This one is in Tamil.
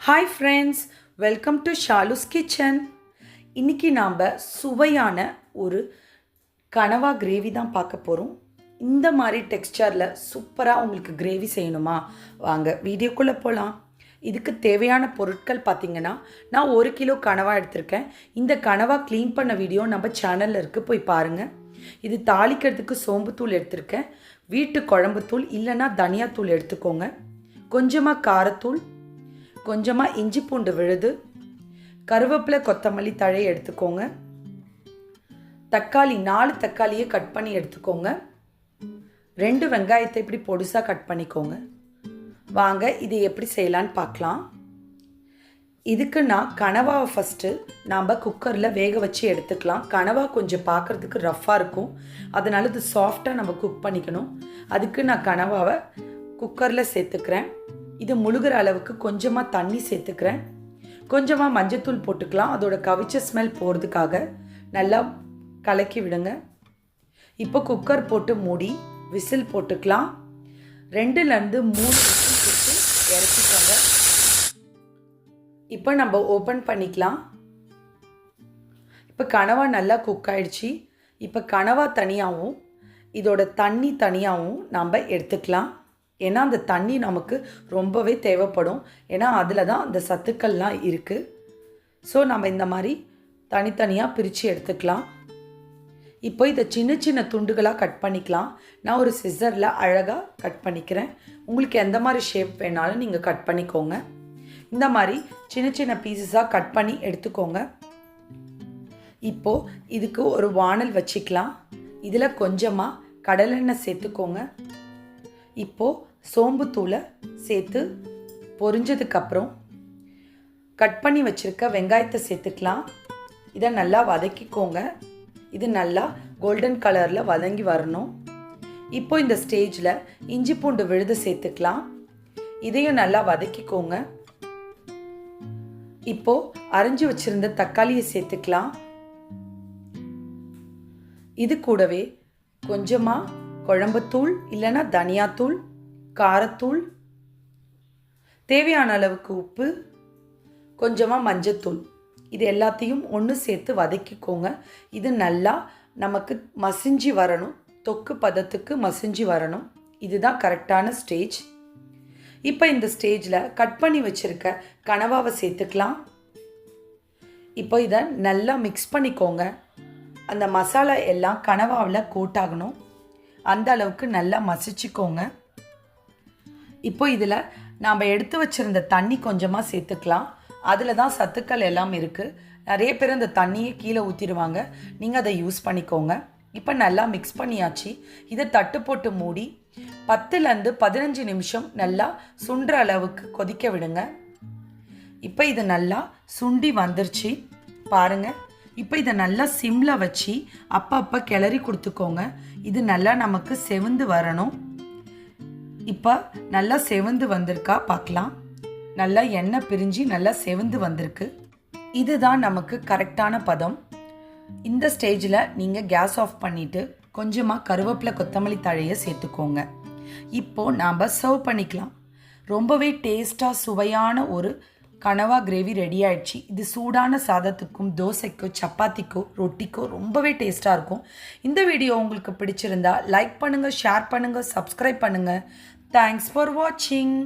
Hi friends welcome to Shalu's kitchen இன்றைக்கி நாம் சுவையான ஒரு கனவா கிரேவி தான் பார்க்க போகிறோம் இந்த மாதிரி டெக்ஸ்சரில் சூப்பராக உங்களுக்கு கிரேவி செய்யணுமா? வாங்க வீடியோக்குள்ளே போகலாம் இதுக்கு தேவையான பொருட்கள் பார்த்தீங்கன்னா நான் ஒரு கிலோ கனவா எடுத்திருக்கேன். இந்த கனவா க்ளீன் பண்ண வீடியோ நம்ம சேனலில் இருக்குது போய் பாருங்கள் இது தாளிக்கிறதுக்கு சோம்புத்தூள் எடுத்திருக்கேன். வீட்டு குழம்புத்தூள் இல்லைன்னா தனியாத்தூள் எடுத்துக்கோங்க. கொஞ்சமாக காரத்தூள் கொஞ்சமாக இஞ்சி பூண்டு விழுது கருவேப்பிலை கொத்தமல்லி தழை எடுத்துக்கோங்க. தக்காளி நாலு தக்காளியை கட் பண்ணி எடுத்துக்கோங்க. ரெண்டு வெங்காயத்தை இப்படி பொடுசாக கட் பண்ணிக்கோங்க. வாங்க இது எப்படி செய்யலான்னு பார்க்கலாம். இதுக்கு நான் கனவாவை ஃபஸ்ட்டு நாம் குக்கரில் வேக வச்சு எடுத்துக்கலாம். கனவா கொஞ்சம் பார்க்குறதுக்கு ரஃப்பாக இருக்கும். அதனால் இது சாஃப்டாக நம்ம குக் பண்ணிக்கணும். அதுக்கு நான் கனவாவை குக்கரில் சேர்த்துக்கிறேன். இது முழுகிற அளவுக்கு கொஞ்சமாக தண்ணி சேர்த்துக்கிறேன். கொஞ்சமாக மஞ்சத்தூள் போட்டுக்கலாம். அதோட கவிச்ச ஸ்மெல் போகிறதுக்காக நல்லா கலக்கி விடுங்க. இப்போ குக்கர் போட்டு மூடி விசில் போட்டுக்கலாம். ரெண்டுலேருந்து மூணு விசில் போட்டு இறக்கிக்கோங்க. இப்போ நம்ம ஓப்பன் பண்ணிக்கலாம். இப்போ கனவா நல்லா குக் ஆயிடுச்சு. இப்போ கனவா தனியாகவும் இதோட தண்ணி தனியாகவும் நம்ம எடுத்துக்கலாம். ஏன்னா அந்த தண்ணி நமக்கு ரொம்பவே தேவைப்படும். ஏன்னா அதில் தான் அந்த சத்துக்கள்லாம் இருக்குது ஸோ நம்ம இந்த மாதிரி தனித்தனியாக பிரித்து எடுத்துக்கலாம். இப்போ இதை சின்ன சின்ன துண்டுகளாக கட் பண்ணிக்கலாம். நான் ஒரு சிசரில் அழகாக கட் பண்ணிக்கிறேன். உங்களுக்கு எந்த மாதிரி ஷேப் வேணாலும் நீங்கள் கட் பண்ணிக்கோங்க. இந்த மாதிரி சின்ன சின்ன பீசஸாக கட் பண்ணி எடுத்துக்கோங்க. இப்போது இதுக்கு ஒரு வானல் வச்சுக்கலாம். இதில் கொஞ்சமாக கடலெண்ணெய் சேர்த்துக்கோங்க. இப்போது சோம்புத்தூளை சேர்த்து பொரிஞ்சதுக்கப்புறம் கட் பண்ணி வச்சுருக்க வெங்காயத்தை சேர்த்துக்கலாம். இதை நல்லா வதக்கிக்கோங்க. இது நல்லா கோல்டன் கலரில் வதங்கி வரணும். இப்போ இந்த ஸ்டேஜில் இஞ்சி பூண்டு விழுது சேர்த்துக்கலாம். இதையும் நல்லா வதக்கிக்கோங்க. இப்போ அரைஞ்சி வச்சிருந்த தக்காளியை சேர்த்துக்கலாம். இது கூடவே கொஞ்சமாக குழம்புத்தூள் இல்லைன்னா தனியாத்தூள் காரத்தூள் தேவையான அளவுக்கு உப்பு கொஞ்சமாக மஞ்சத்தூள். இது எல்லாத்தையும் ஒன்று சேர்த்து வதக்கிக்கோங்க. இது நல்லா நமக்கு மசிஞ்சு வரணும். தொக்கு பதத்துக்கு மசிஞ்சு வரணும். இதுதான் கரெக்டான ஸ்டேஜ். இப்போ இந்த ஸ்டேஜில் கட் பண்ணி வச்சுருக்க கனவாவை சேர்த்துக்கலாம். இப்போ இதை நல்லா மிக்ஸ் பண்ணிக்கோங்க. அந்த மசாலா எல்லாம் கனவாவில் கூட்டாகணும் அந்த அளவுக்கு நல்லா மசிச்சுக்கோங்க. இப்போ இதில் நாம் எடுத்து வச்சுருந்த தண்ணி கொஞ்சமாக சேர்த்துக்கலாம். அதில் தான் சத்துக்கள் எல்லாம் இருக்குது நிறைய பேர் அந்த தண்ணியை கீழே ஊற்றிடுவாங்க நீங்கள் அதை யூஸ் பண்ணிக்கோங்க. இப்போ நல்லா மிக்ஸ் பண்ணியாச்சு. இதை தட்டு போட்டு மூடி பத்துலேருந்து பதினஞ்சு நிமிஷம் நல்லா சுண்டுற அளவுக்கு கொதிக்க விடுங்க. இப்போ இது நல்லா சுண்டி வந்துருச்சு. பாருங்கள் இப்போ இதை நல்லா சிம்மில் வச்சு அப்பப்போ கிளறி கொடுத்துக்கோங்க. இது நல்லா நமக்கு செவந்து வரணும். இப்போ நல்லா செவந்து வந்திருக்கா பார்க்கலாம் நல்லா எண்ணெய் பிரிஞ்சு நல்லா செவந்து வந்திருக்கு. இதுதான் நமக்கு கரெக்டான பதம். இந்த ஸ்டேஜில் நீங்கள் கேஸ் ஆஃப் பண்ணிவிட்டு கொஞ்சமாக கருவேப்பிலை கொத்தமல்லி தழையை சேர்த்துக்கோங்க. இப்போது நாம் சர்வ் பண்ணிக்கலாம். ரொம்பவே டேஸ்ட்டாக சுவையான ஒரு கனவா கிரேவி ரெடி ஆயிடுச்சு. இது சூடான சாதத்துக்கும் தோசைக்கோ சப்பாத்திக்கோ ரொட்டிக்கோ ரொம்பவே டேஸ்ட்டாக இருக்கும். இந்த வீடியோ உங்களுக்கு பிடிச்சிருந்தா லைக் பண்ணுங்கள் ஷேர் பண்ணுங்கள் சப்ஸ்கிரைப் பண்ணுங்கள் தேங்க்ஸ் ஃபார் வாட்சிங்